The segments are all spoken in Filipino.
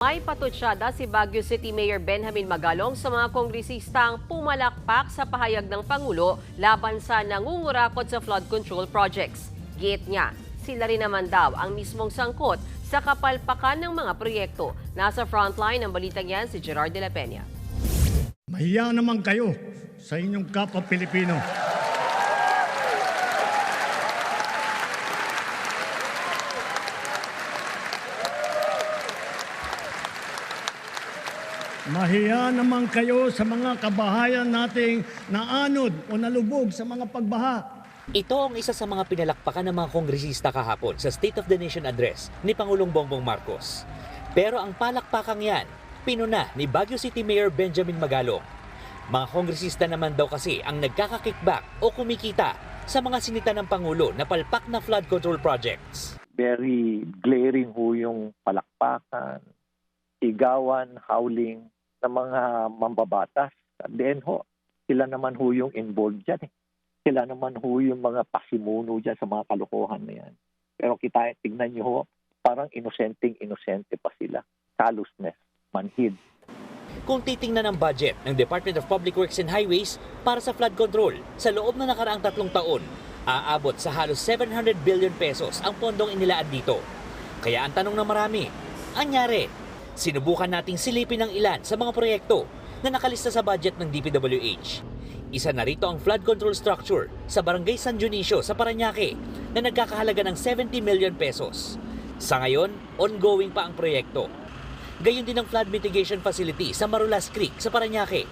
May patutsyada si Baguio City Mayor Benjamin Magalong sa mga kongresistang pumalakpak sa pahayag ng Pangulo laban sa nangungurakot sa flood control projects. Giit niya, sila rin naman daw ang mismong sangkot sa kapalpakan ng mga proyekto. Nasa frontline ng balitang yan si Gerard de la Peña. Mahiya naman kayo sa inyong kapwa Pilipino. Mahiya naman kayo sa mga kabahayan nating naanod o nalubog sa mga pagbaha. Ito ang isa sa mga pinalakpakan ng mga kongresista kahapon sa State of the Nation Address ni Pangulong Bongbong Marcos. Pero ang palakpakang yan, pinuna ni Baguio City Mayor Benjamin Magalong. Mga kongresista naman daw kasi ang nagkakakickback o kumikita sa mga sinita ng Pangulo na palpak na flood control projects. very glaring ho yung palakpakan, sigawan, howling ng mga mambabatas. At then ho, sila naman ho yung involved dyan. Eh. Sila naman ho yung mga pasimuno dyan sa mga kalokohan na yan. Pero kita, tignan nyo ho, parang inosenteng inosente pa sila. Callousness, manhid. Kung titingnan ang budget ng Department of Public Works and Highways para sa flood control sa loob na nakaraang tatlong taon, aabot sa halos 700 billion pesos ang pondong inilaan dito. Kaya ang tanong ng marami, anyari? Sinubukan nating silipin ang ilan sa mga proyekto na nakalista sa budget ng DPWH. Isa na rito ang flood control structure sa Barangay San Dionisio sa Paranaque na nagkakahalaga ng 70 million pesos. Sa ngayon, ongoing pa ang proyekto Gayon din ang flood mitigation facility sa Marulas Creek sa Paranaque.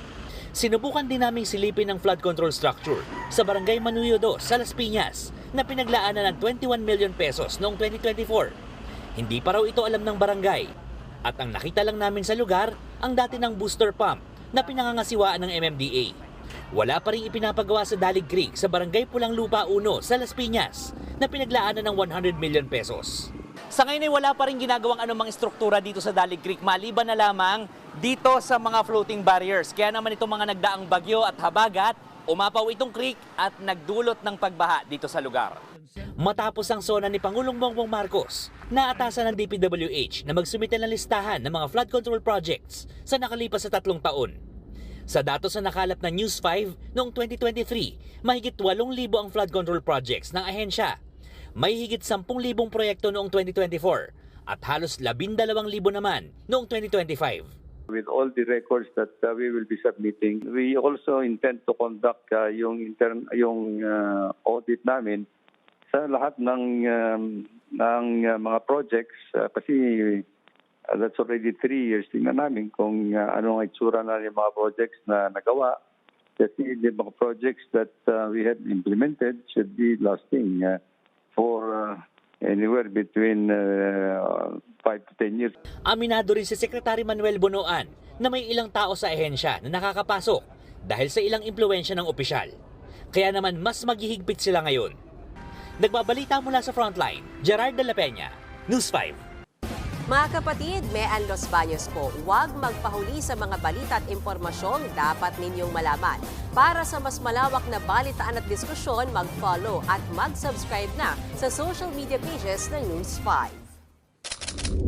Sinubukan din naming silipin ang flood control structure sa Barangay Manuyo 2 sa Las Piñas na pinaglaanan ng 21 million pesos noong 2024. Hindi pa raw ito alam ng barangay. At ang nakita lang namin sa lugar, ang dati ng booster pump na pinangangasiwaan ng MMDA. Wala pa rin ipinapagawa sa Dalig Creek sa Barangay Pulang Lupa 1 sa Las Piñas na pinaglaanan ng 100 million pesos. Sa ngayon ay wala pa rin ginagawang anumang struktura dito sa Dalig Creek maliban na lamang dito sa mga floating barriers. Kaya naman itong mga nagdaang bagyo at habagat, umapaw itong creek at nagdulot ng pagbaha dito sa lugar. Matapos ang sona ni Pangulong Bongbong Marcos, naatasan ng DPWH na magsumite ng listahan ng mga flood control projects sa nakalipas sa tatlong taon. Sa datos na nakalap ng News 5 noong 2023, mahigit 8,000 ang flood control projects ng ahensya. May higit 10,000 proyekto noong 2024 at halos 12,000 naman noong 2025. With all the records that uh, we will be submitting. We also intend to conduct uh, yung intern yung uh, audit namin sa lahat ng um, ng uh, mga projects uh, kasi uh, that's already three years. Tingnan namin kung uh, ano itsura na yung mga projects na nagawa. Kasi the mga projects that uh, we have implemented should be lasting uh, for uh, anywhere between uh, 5 to 10 years. Aminado rin si Secretary Manuel Bonoan na may ilang tao sa ehensya na nakakapasok dahil sa ilang impluensya ng opisyal. Kaya naman mas maghihigpit sila ngayon. Nagbabalita mula sa frontline, Gerard de la Peña, News 5. Mga kapatid, Mean Los Baños po, huwag magpahuli sa mga balita at impormasyong dapat ninyong malaman. Para sa mas malawak na balitaan at diskusyon, mag-follow at mag-subscribe na sa social media pages ng News 5. you